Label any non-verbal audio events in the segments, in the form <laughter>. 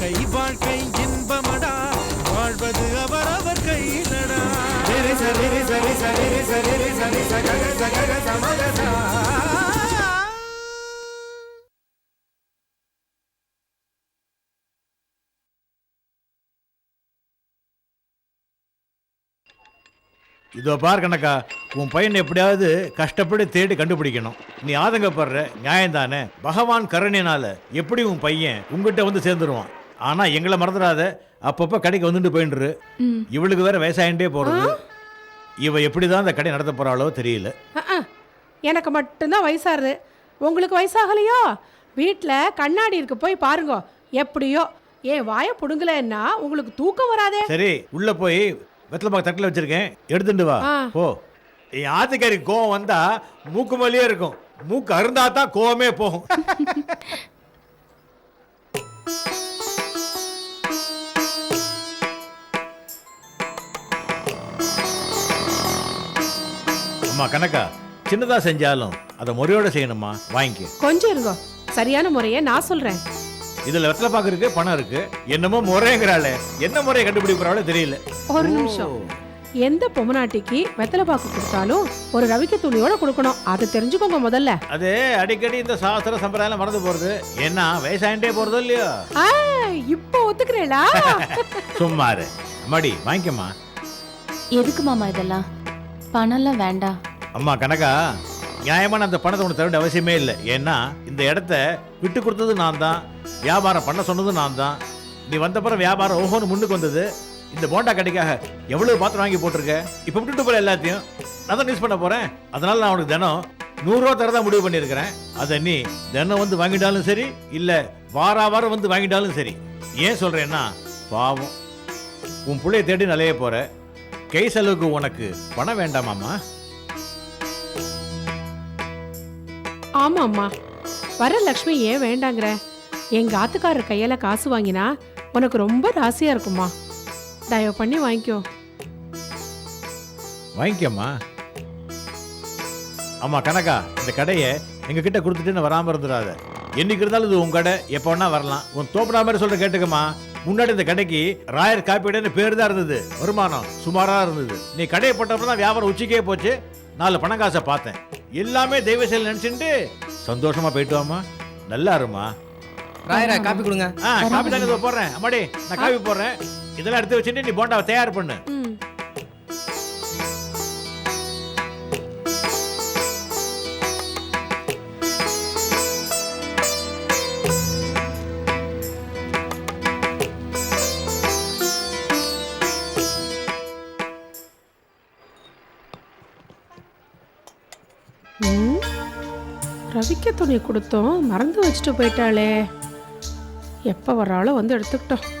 சரி சரி சரி வாழ்வது அவரவர் கையிலடா சரி சரி சரி சரி சரி சரி இதோ பார் கணக்கா உன் பையனை எப்படியாவது கஷ்டப்பட்டு தேடி கண்டுபிடிக்கணும். நீ ஆதங்கப்படுற நியாயம்தானே? பகவான் கருணையினால எப்படி உன் பையன் உங்ககிட்ட வந்து சேர்ந்துருவான்? ஆனா எங்களை மறந்துடாத அப்பப்போ கடைக்கு வந்துட்டு போயின்று இவளுக்கு வேற வயசாயிட்டே போறது. இவ எப்படிதான் அந்த கடை நடத்த போறாளோ தெரியல. எனக்கு மட்டும்தான் வயசாகுது. உங்களுக்கு வயசாகலையோ? வீட்டில் கண்ணாடி இருக்கு போய் பாருங்க. எப்படியோ? ஏன் வாயை பிடுங்கலன்னா உங்களுக்கு தூக்கம் வராதே. சரி உள்ள போய் வெத்தலை பாக்கு தட்டில் வச்சிருக்கேன். எடுத்துட்டு வா. போ. என் ஆத்துக்காரி கோவம் வந்தா மூக்கு மேலேயே இருக்கும். மூக்கு அருந்தா தான் கோவமே போகும். அம்மா கணக்கா சின்னதா செஞ்சாலும் அதை முறையோட செய்யணுமா? வாங்கிக்க. கொஞ்சம் இருங்க. சரியான முறையை நான் சொல்றேன். இதுல வெத்தலை பாக்கு இருக்கு பணம் இருக்கு. என்னமோ முறைங்கிறாளே. என்ன முறையை கண்டுபிடிக்கிறாளோ தெரியல. ஒரு நிமிஷம். எந்த பொம்மநாட்டிக்கு வெத்தலை பாக்கு கொடுத்தாலும் ஒரு ரவிக்க துணியோட கொடுக்கணும். அதை தெரிஞ்சுக்கோங்க முதல்ல. அது அடிக்கடி இந்த சாஸ்திர சம்பிரதாயம் மறந்து போறது. ஏன்னா வயசாயிட்டே போறதோ இல்லையோ? ஆ, இப்போ ஒத்துக்கிறேளா? <laughs> சும்மாரு அம்மாடி வாங்கிக்கம்மா. எதுக்கு மாமா இதெல்லாம்? பணம்லாம் வேண்டாம். அம்மா கனகா நியாயமான அந்த பணத்தை உனக்கு தர வேண்டிய அவசியமே இல்லை. ஏன்னா இந்த இடத்த விட்டு கொடுத்தது நான் தான் வியாபாரம் பண்ண சொன்னது நான் தான் நீ வந்தப்புறம் வியாபாரம் ஓஹோன்னு முன்னுக்கு வந்தது. இந்த போண்டா கடைக்காக எவ்வளவு பாத்திரம் வாங்கி போட்டிருக்க? இப்போ விட்டுட்டு போற எல்லாத்தையும். நான் தான் யூஸ் பண்ண போறேன். அதனால நான் உனக்கு தினம் நூறுரூவா தரதான் முடிவு பண்ணியிருக்கிறேன். அதை நீ தினம் வந்து வாங்கிட்டாலும் சரி இல்லை வார வாரம் வந்து வாங்கிட்டாலும் சரி. ஏன் சொல்றேன்னா பாவம். உன் பிள்ளைய தேடி நிலைய போற. கை செலவுக்கு உனக்கு பணம் வேண்டாமாம்மா ஆமாம்மா. வரலக்ஷ்மி வரலட்சுமி ஏன் வேண்டாங்கிற? எங்க ஆத்துக்காரர் கையால காசு வாங்கினா உனக்கு ரொம்ப ராசியா இருக்குமா தயவு பண்ணி வாங்கிக்கோ. வாங்கிக்கம்மா. ஆமா கனகா இந்த கடையை எங்க கிட்ட கொடுத்துட்டுன்னு வராம இருந்துடாத. என்னைக்கு இருந்தாலும் இது உன் கடை எப்போ வேணா வரலாம். உன் தோப்பனா மாதிரி சொல்ற கேட்டுக்கம்மா. முன்னாடி இந்த கடைக்கு ராயர் காப்பீடுன்னு பேர் தான் இருந்தது. வருமானம் சுமாராக இருந்தது. நீ கடையை போட்டப்ப தான் வியாபாரம் உச்சிக்கே போச்சு. நாலு பணம் காசை பார்த்தேன். எல்லாமே தெய்வ செயல் நினைச்சுட்டு சந்தோஷமா போயிட்டு வாமா நல்லா இருமா ராயரா காப்பி கொடுங்க. ஆ காப்பி தாங்க இதோ போடுறேன். அம்மாடி நான் காப்பி போடுறேன். இதெல்லாம் எடுத்து வச்சுட்டு நீ போண்டாவை தயார் பண்ணு. துவைக்க துணி கொடுத்தோம். மறந்து வச்சுட்டு போயிட்டாளே. எப்போ வராலும் வந்து எடுத்துக்கிட்டோம்.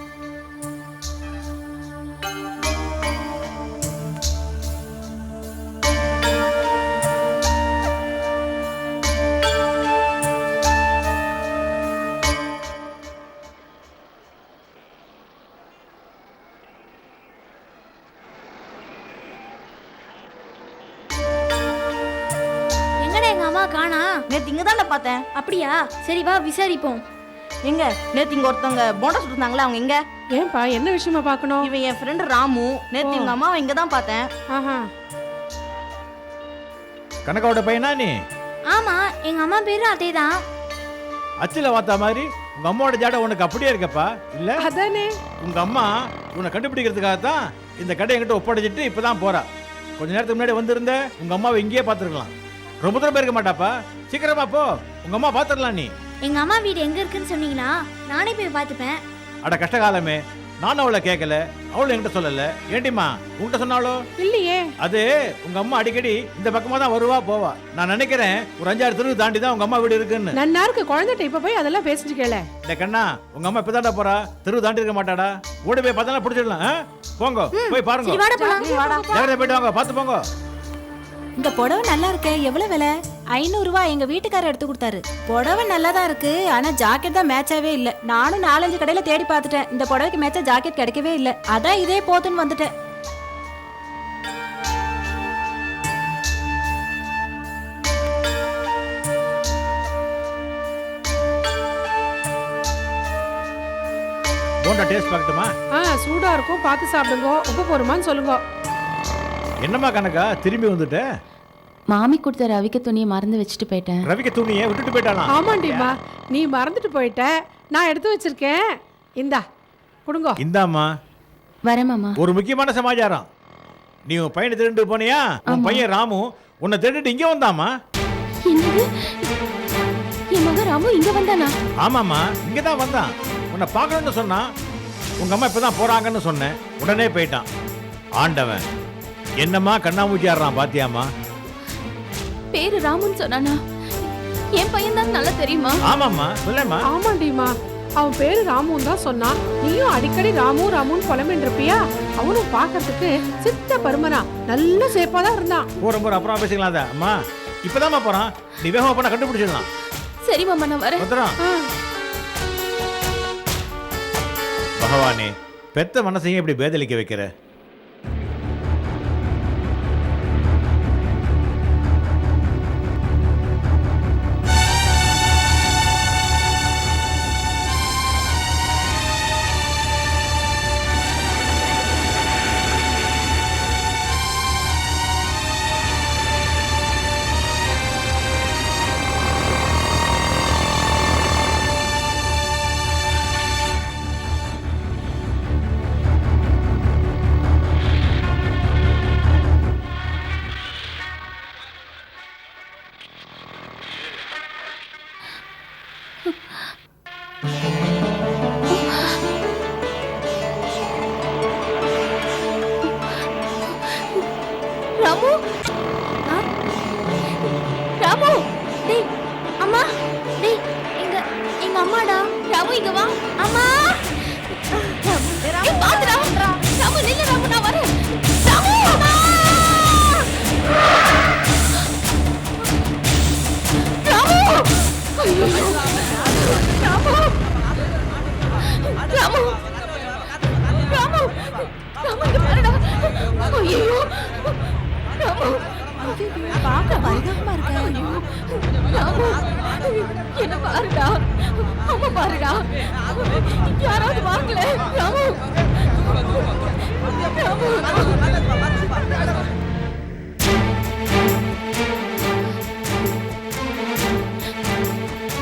பார்த்தேன் அப்படியா? சரி வா விசாரிப்போம். எங்க? நேத்து இங்க ஒருத்தவங்க போண்டா சுட்டுருந்தாங்களே அவங்க எங்க? ஏன்பா என்ன விஷயமா பார்க்கணும்? இவன் என் ஃப்ரெண்டு ராமு. நேத்து இவங்க அம்மாவை இங்க தான் பார்த்தேன். ஆஹா. கனகாவோட பையனா நீ? ஆமா எங்க அம்மா பேரு அதே தான் அச்சில வாத்தா மாதிரி உங்க அம்மாவோட ஜாடை உனக்கு அப்படியே இருக்கப்பா. இல்ல? அதானே. உங்க அம்மா உன்னை கண்டுபிடிக்கிறதுக்காக தான் இந்த கடை என்கிட்ட ஒப்படைச்சிட்டு இப்பதான் போறா. கொஞ்ச நேரத்துக்கு முன்னாடி வந்திருந்த உங்க அம்மாவை இங்கேயே பார்த்துருக்கலாம். ரொம்ப தூரம் போயிருக்க மாட்டாப்பா. சீக்கிரமா போ. உங்க அம்மா பார்த்துடலாம் நீ. எங்க அம்மா வீடு எங்க இருக்குன்னு சொன்னீங்கன்னா நானே போய் பார்த்துப்பேன். அட கஷ்டகாலமே. நானும் அவளை கேட்கல அவளும் என்கிட்ட சொல்லல. ஏண்டிம்மா உன்கிட்ட சொன்னாலோ இல்லையே. அது உங்க அம்மா அடிக்கடி இந்த பக்கமா தான் வருவா போவா. நான் நினைக்கிறேன் ஒரு அஞ்சாறு தெருவு தாண்டி தான் உங்க அம்மா வீடு இருக்குன்னு. நன்னா இருக்கு குழந்தைகிட்ட இப்ப போய் அதெல்லாம் பேசிட்டு கேள. இந்த கண்ணா உங்க அம்மா இப்பதான்டா போறா. தெருவு தாண்டி இருக்க மாட்டாடா. ஓடி போய் பார்த்தா பிடிச்சிடலாம்? போங்க போய் பாருங்க. போயிட்டு வாங்க பார்த்து போங்க. இந்த புடவை நல்லா இருக்கே எவ்வளவு விலை? ஐநூறுரூவா எங்க வீட்டுக்காரர் எடுத்து கொடுத்தாரு. புடவை நல்லா தான் இருக்கு ஆனா ஜாக்கெட் தான் மேட்சாவே இல்ல. நானும் நாலஞ்சு கடையில தேடி பார்த்துட்டேன். இந்த புடவைக்கு மேட்சா ஜாக்கெட் கிடைக்கவே இல்ல. அதான் இதே போதுன்னு வந்துட்டேன். போண்டா டேஸ்ட் பார்க்கட்டுமா? ஆ சூடா இருக்கும். பார்த்து சாப்பிடுங்க. உப்பு போருமான்னு சொல்லுங்க. என்னம்மா கணக்கா? திரும்பி வந்துட்ட? மாமி கொடுத்த ரவிக்க துணியை மறந்து வச்சுட்டு போயிட்டேன். ரவிக்க துணியை விட்டுட்டு போயிட்டானா? ஆமாண்டிம்மா நீ மறந்துட்டு போயிட்ட. நான் எடுத்து வச்சிருக்கேன். இந்தா கொடுங்க. இந்தாம்மா. வரேன் மாமா. ஒரு முக்கியமான சமாச்சாரம். நீ உன் பையனை திருட்டு போனியா? உன் பையன் ராமு உன்னை திருட்டு இங்கே வந்தாமா என்னது? என் மகன் ராமு இங்க வந்தானா? ஆமாம்மா இங்கே தான் வந்தான். உன்னை பார்க்கணும்னு சொன்னான். உங்க அம்மா இப்போ தான் போறாங்கன்னு சொன்னேன். உடனே போயிட்டான். ஆண்டவன். என்னம்மா கண்ணாமூச்சி ஆடுறான் பாத்தியாம்மா? பேரு ராமுன்னு சொன்னானா? என் பையன் தான் நல்லா தெரியுமா? ஆமாம்மா சொல்லேம்மா. ஆமாண்டிம்மா. அவன் பேரு ராமுன்னு தான் சொன்னான். நீயும் அடிக்கடி ராமு ராமுன்னு புலம்பின்றிருப்பியா அவனும் பார்க்கறதுக்கு சித்த பருமனா. நல்ல சேப்பா தான் இருந்தான். போற போற அப்புறம் பேசிக்கலாம் அதை. அம்மா இப்போதாம்மா போறான். நீ வேகமா பண்ண கண்டுபிடிச்சிடலாம். சரி மாமா நான் வரேன். பத்திரம். பகவானே பெத்த மனசையும் இப்படி பேதலிக்க வைக்கிற? ராமு இங்க வா அம்மா ஏய், பாத்து ராமு ராமு நில்லு ராமு நான் வரேன் ராமு ராமு ஐயோ. ராமு ராமு ராமு ராமு இங்க பாருடா ஐயோ ராமு பார்க்க பரிதாபமா இருக்க என்ன பாருடா அம்மா பாருடா யாராவது வாங்கல ராமு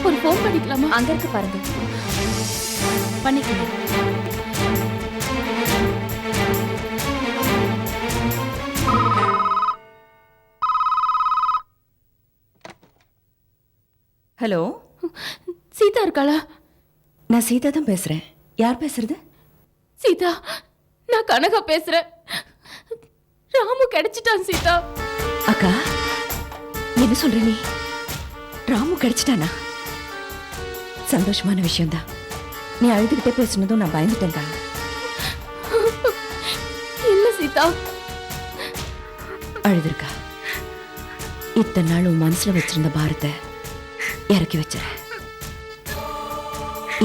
ஒரு ஃபோன் பண்ணிக்கலாமா? அங்க இருக்கு பாருங்க. பண்ணிக்கணும் ஹலோ? சீதா இருக்காளா? நான் சீதா தான் பேசுறேன். யார் பேசுறது? சீதா நான் கனகா பேசுறேன். ராமு கிடைச்சிட்டான் சீதா. அக்கா என்ன சொல்ற நீ? ராமு கிடைச்சிட்டானா? சந்தோஷமான விஷயம்தான். நீ அழுதுகிட்டே பேசுனதும் நான் பயந்துட்டேன்க்கா. இல்ல சீதா? அழுதுருக்கா. இத்தனை நாள் உன் மனசுல வச்சிருந்த பாரத்தை இறக்கி வச்சிர.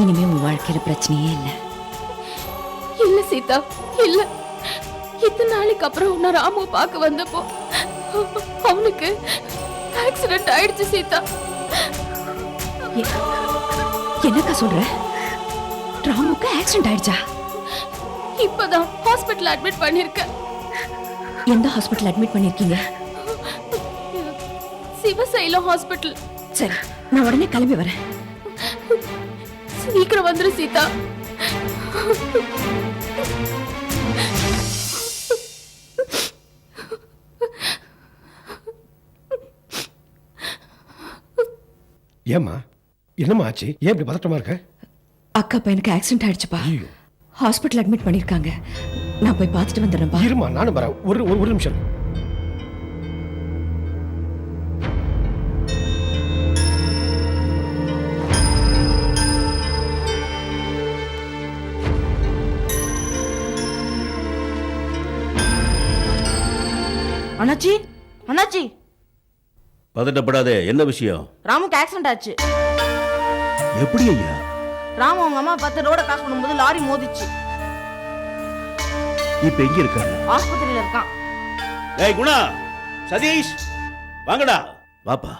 இனிமே உன் வாழ்க்கையில பிரச்சனையே இல்லை. இல்ல சீதா இல்ல. இத்தனை நாளைக்கு அப்புறம் உன்னை ராமு பார்க்க வந்தப்போ அவனுக்கு ஆக்சிடென்ட் ஆயிடுச்சு சீதா. என்னக்கா சொல்ற? ராமுக்கு ஆக்சிடென்ட் ஆயிடுச்சா? இப்பதான் ஹாஸ்பிட்டல் அட்மிட் பண்ணிருக்கேன் எந்த ஹாஸ்பிட்டல் அட்மிட் பண்ணிருக்கீங்க? சிவசைலம் ஹாஸ்பிட்டல் சரி. நான் உடனே கிளம்பி வரேன். சீக்கிரம் வந்துரு சீதா. ஏம்மா என்னம்மா ஆச்சு? ஏன் இப்படி பதட்டமா இருக்க? அக்கா பையனுக்கு ஆக்சிடென்ட் ஆயிடுச்சுப்பா. ஹாஸ்பிட்டல் அட்மிட் பண்ணிருக்காங்க. நான் போய் பார்த்துட்டு வந்துடுறேன்ப்பா. இருமா நானும் வரேன். ஒரு ஒரு ஒரு நிமிஷம். அண்ணாச்சி அண்ணாச்சி பதட்டப்படாதே என்ன விஷயம்? ராமுக்கு ஆக்சிடென்ட் ஆச்சு. எப்படி ஐயா? ராமு அவங்க அம்மா பார்த்து ரோட கிராஸ் பண்ணும்போது லாரி மோதிச்சு. இப்ப எங்க இருக்காரு? ஆஸ்பத்திரியில இருக்கான். ஏய் குணா! சதீஷ்! வாங்கடா. வாப்பா.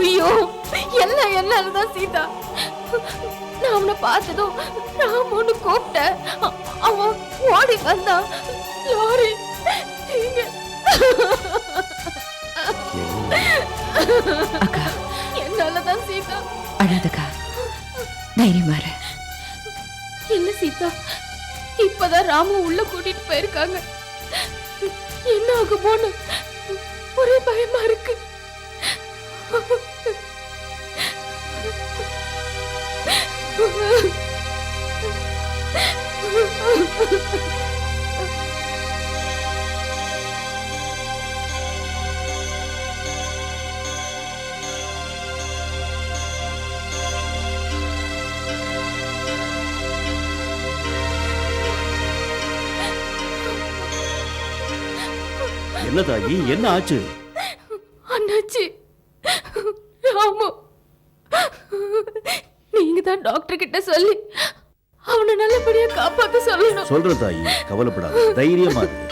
ஐயோ எல்லாம் என்னாலதான் சீதா. நான் அவனை பார்த்ததும் ராமுன்னு கூப்பிட்டேன். அவன் ஓடி வந்தான் லாரி என்னாலதான் சீதா. அழாதக்கா. தைரியமா இரு. இல்ல சீதா? இப்பதான் ராமு உள்ள கூட்டிட்டு போயிருக்காங்க. என்ன ஆகுமோன்னு ஒரே பயமா இருக்கு. என்ன தாயி என்ன ஆச்சு அண்ணாச்சி ராமு நீங்க தான் டாக்டர் கிட்ட சொல்லி அவனை நல்லபடியா காப்பாத்த சொல்லணும் சொல்ற தாயி கவலைப்படாத தைரியமா இரு.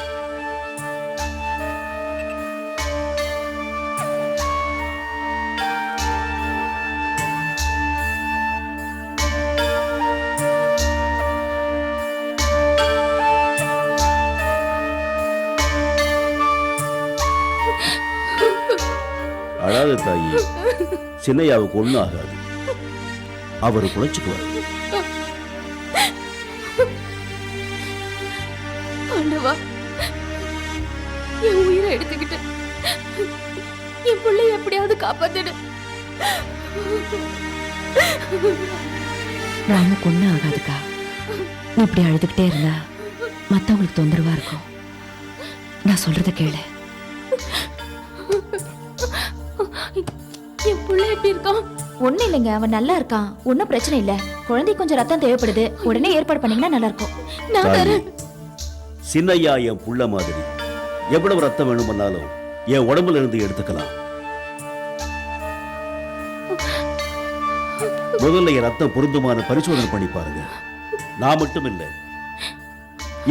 அழாத தாயி சின்னையாவுக்கு ஒண்ணும் ஆகாது. அவர் குழைச்சுக்குவார் உயிரை எடுத்துக்கிட்டு என் பிள்ளை எப்படியாவது காப்பாத்திடு. ராமுக்கு ஒன்றும் ஆகாதுக்கா. நீ இப்படி அழுதுகிட்டே இருந்தா மற்றவங்களுக்கு தொந்தரவா இருக்கும். நான் சொல்றத கேளு. என் பிள்ளை எப்படி இருக்கான்? ஒன்றும் இல்லைங்க அவன் நல்லா இருக்கான். ஒன்றும் பிரச்சனை இல்லை. குழந்தைக்கு கொஞ்சம் ரத்தம் தேவைப்படுது. உடனே ஏற்பாடு பண்ணீங்கன்னா நல்லா இருக்கும். நான் தரேன் சின்னையா என் புள்ள மாதிரி. எவ்வளவு ரத்தம் வேணுமன்னாலும் என் உடம்புல இருந்து எடுத்துக்கலாம். முதல்ல என் ரத்தம் பொருந்துமான பரிசோதனை பண்ணி பாருங்க. நான் மட்டும் இல்லை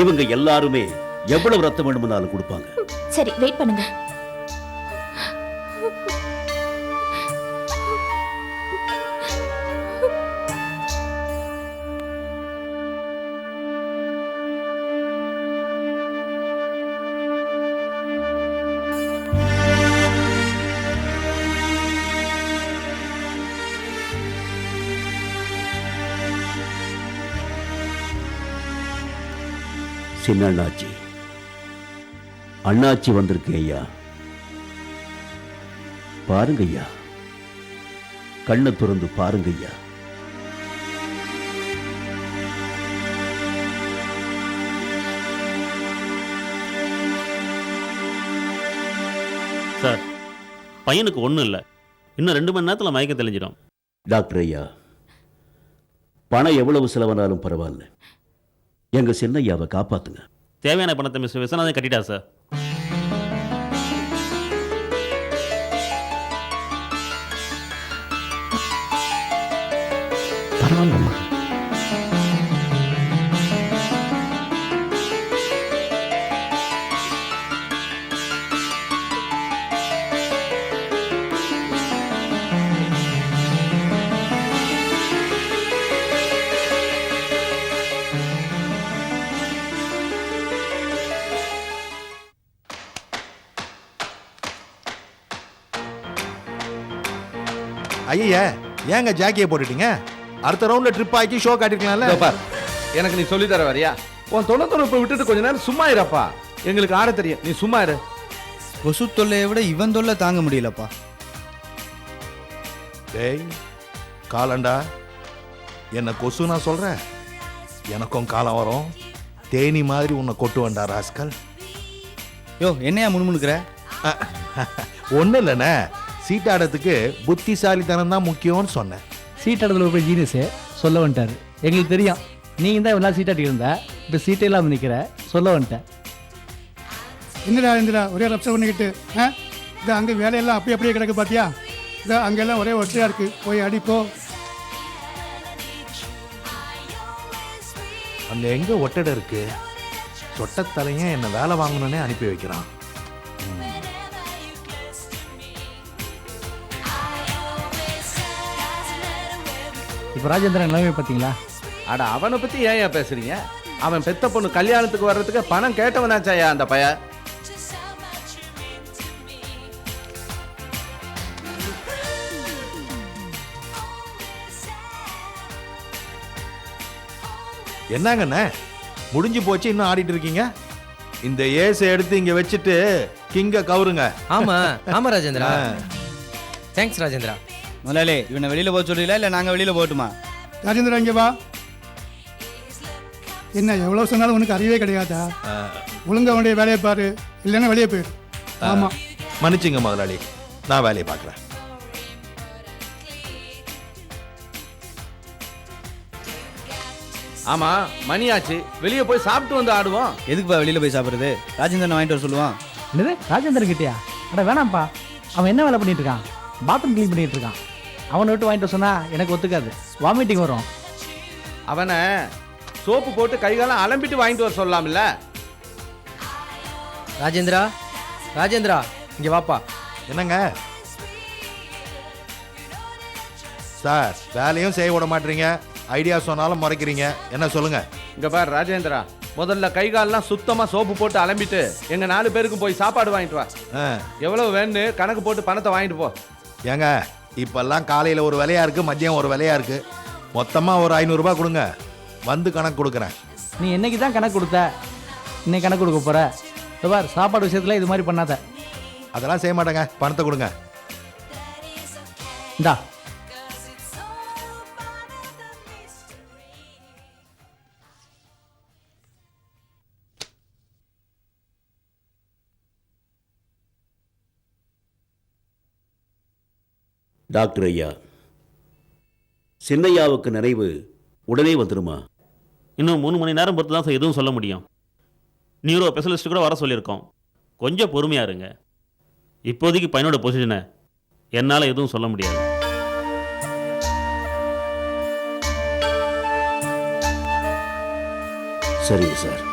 இவங்க எல்லாருமே எவ்வளவு ரத்தம் வேணுமனாலும் கொடுப்பாங்க. சரி வெயிட் பண்ணுங்க. சின்ன அண்ணாச்சி அண்ணாச்சி வந்திருக்கு ஐயா. பாருங்க ஐயா. கண்ணை திறந்து பாருங்க ஐயா. சார் பையனுக்கு ஒன்றும் இல்லை. இன்னும் ரெண்டு மணி நேரத்தில் மயக்கம் தெளிஞ்சிடும். டாக்டர் ஐயா. பணம் எவ்வளவு செலவானாலும் பரவாயில்ல. எங்கள் சின்னையாவை காப்பாற்றுங்க தேவையான பணத்தை மிஸ் விஸ்வநாதன் கட்டிட்டா சார். ஐயா ஏங்க ஜாக்கியை போட்டுட்டீங்க? அடுத்த ரவுண்ட்ல ட்ரிப் ஆக்கி ஷோ காட்டிருக்கலாம்ல. பார் எனக்கு நீ சொல்லி தர வரியா? உன் தொண்ண தொண்ணூறு விட்டுட்டு கொஞ்ச நேரம் சும்மா இருப்பா. எங்களுக்கு ஆட தெரியும். நீ சும்மா இரு. கொசு தொல்லையை விட இவன் தொல்லை தாங்க முடியலப்பா. டேய் காலண்டா. என்ன கொசு நான் சொல்றேன் எனக்கும் காலம் வரும். தேனி மாதிரி உன்னை கொட்டு வந்தா ராஸ்கல். யோ என்னையா முணுமுணுக்கிற? ஒன்றும் இல்லைண்ணே. சீட்டாடத்துக்கு புத்திசாலித்தனம் தான் முக்கியம்னு சொன்னேன். சீட்டாடுறதுல போய் ஜீனியஸு சொல்ல வந்துட்டாரு. எங்களுக்கு தெரியும். நீங்கள் தான் இவ்வளோ சீட்டாட்டி இருந்த. இப்போ சீட்டே இல்லாமல் நிற்கிற சொல்ல வந்துட்டேன். என்னடா இந்திரா ஒரே ரப்சர் பண்ணிக்கிட்டு ஆ? இது அங்கே வேலையெல்லாம் அப்படியே அப்படியே கிடக்கு பார்த்தியா இதோ அங்கெல்லாம் ஒரே ஒற்றையாக இருக்குது போய் அடிப்போ அங்க எங்க ஒட்டடை இருக்கு? சொட்டத்தலையன் என்ன வேலை வாங்கணும்னே அனுப்பி வைக்கிறான். இப்போ ராஜேந்திரன் நிலைமை பார்த்தீங்களா? அட அவனை பத்தி ஏன் ஏன் பேசுறீங்க? அவன் பெத்த பொண்ணு கல்யாணத்துக்கு வர்றதுக்கு பணம் கேட்டவனாச்சாயா அந்த பைய என்னங்கண்ணே முடிஞ்சு போச்சு இன்னும் ஆடிட்டு இருக்கீங்க? இந்த ஏசை எடுத்து இங்க வச்சுட்டு கிங்க கவுருங்க. ஆமா ஆமா ராஜேந்திரா. தேங்க்ஸ் ராஜேந்திரா. முதலாளி இவனை வெளியில போக சொல்றீங்களா இல்லை நாங்கள் வெளியில போகட்டுமா? ராஜேந்திரா இங்கே வா. என்ன எவ்வளோ சொன்னாலும் உனக்கு அறிவே கிடையாதா? ஒழுங்கா உன்னுடைய வேலையை பாரு. இல்லைன்னா வெளியே போயிரு. ஆமாம் மன்னிச்சுங்க முதலாளி. நான் வேலையை பார்க்குறேன். ஆமா மணியாச்சு. வெளியே போய் சாப்பிட்டு வந்து ஆடுவோம். எதுக்குப்பா வெளியில போய் சாப்பிடுறது? ராஜேந்திரன் வாங்கிட்டு வர சொல்லுவான். என்னது? ராஜேந்திரன் கிட்டயா? அட வேணாம்ப்பா. அவன் என்ன வேலை பண்ணிட்டு இருக்கான்? பாத்ரூம் க்ளீன் பண்ணிட்டு இருக்கான். அவனை விட்டு வாங்கிட்டு சொன்னா எனக்கு ஒத்துக்காது. வாமிட்டிங் வரும். அவனை சோப்பு போட்டு கைகாலம் அலம்பிட்டு வாங்கிட்டு வர சொல்லலாம்ல ராஜேந்திரா ராஜேந்திரா இங்க வாப்பா. என்னங்க? சார் வேலையும் செய்ய விட மாட்டீங்க. ஐடியா சொன்னாலும் முறைக்கிறீங்க. என்ன சொல்லுங்க? இங்க பார் ராஜேந்திரா முதல்ல கை கால்லாம் சுத்தமா சோப்பு போட்டு அலம்பிட்டு எங்க நாலு பேருக்கு போய் சாப்பாடு வாங்கிட்டு வா. ஆ, எவ்வளவு வேணும்னு கணக்கு போட்டு பணத்தை வாங்கிட்டு போ. ஏங்க இப்பெல்லாம் காலையில் ஒரு விலையா இருக்கு மதியம் ஒரு விலையா இருக்கு. மொத்தமாக ஒரு ஐநூறுரூபா கொடுங்க. வந்து கணக்கு கொடுக்குறேன். நீ என்னைக்கு தான் கணக்கு கொடுத்த? இன்னைக்கு கணக்கு கொடுக்க போற? இதோ பார் சாப்பாடு விஷயத்தில் இது மாதிரி பண்ணாத. அதெல்லாம் செய்ய மாட்டேங்க. பணத்தை கொடுங்க. இந்தா. டாக்டர் ஐயா சின்னையாவுக்கு நினைவு உடனே வந்துருமா? இன்னும் மூணு மணி நேரம் பொறுத்து தான் சார் எதுவும் சொல்ல முடியும். நியூரோ ஸ்பெஷலிஸ்ட் கூட வர சொல்லியிருக்கோம். கொஞ்சம் பொறுமையா இருங்க. இப்போதைக்கு பையனோட பொசிஷனை என்னால் எதுவும் சொல்ல முடியாது. சரிங்க சார்